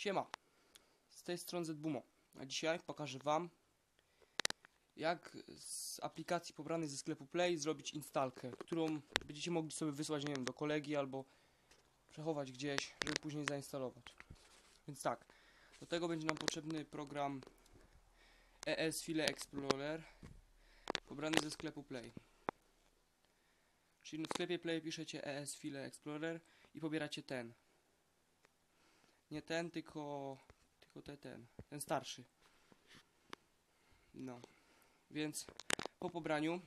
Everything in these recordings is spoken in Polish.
Siema, z tej strony ZBumo. A dzisiaj pokażę Wam, jak z aplikacji pobranej ze sklepu Play zrobić instalkę, którą będziecie mogli sobie wysłać, nie wiem, do kolegi albo przechować gdzieś, żeby później zainstalować. Więc tak, do tego będzie nam potrzebny program ES File Explorer pobrany ze sklepu Play. Czyli w sklepie Play piszecie ES File Explorer i pobieracie ten. Nie ten, tylko tylko te, ten, ten starszy. No. Więc po pobraniu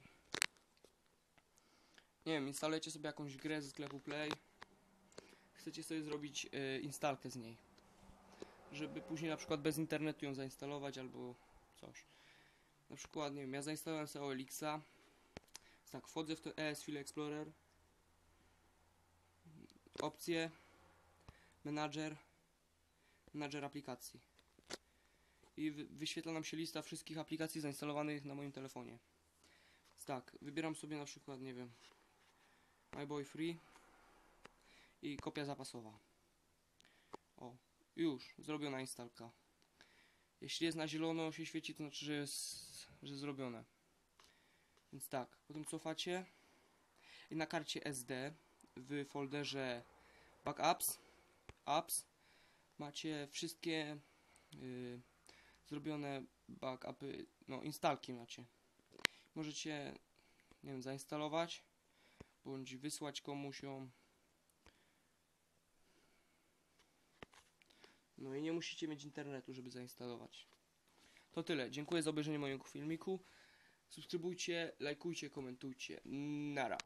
nie wiem, instalujecie sobie jakąś grę ze sklepu Play. Chcecie sobie zrobić y, instalkę z niej. Żeby później na przykład bez internetu ją zainstalować albo coś. Na przykład, nie wiem, ja zainstalowałem sobie OLX-a. Tak, wchodzę w to ES File Explorer. Opcje. Manager. Manager aplikacji. I wy wyświetla nam się lista wszystkich aplikacji zainstalowanych na moim telefonie. Tak, wybieram sobie na przykład, nie wiem, MyBoy Free i kopia zapasowa. O, już, zrobiona instalka. Jeśli jest na zielono się świeci, to znaczy, że jest że zrobione. Więc tak, potem cofacie i na karcie SD w folderze Backups, Apps macie wszystkie y, zrobione backupy, no instalki macie. Możecie, nie wiem, zainstalować bądź wysłać komuś ją. No i nie musicie mieć internetu, żeby zainstalować. To tyle. Dziękuję za obejrzenie mojego filmiku. Subskrybujcie, lajkujcie, komentujcie. Nara.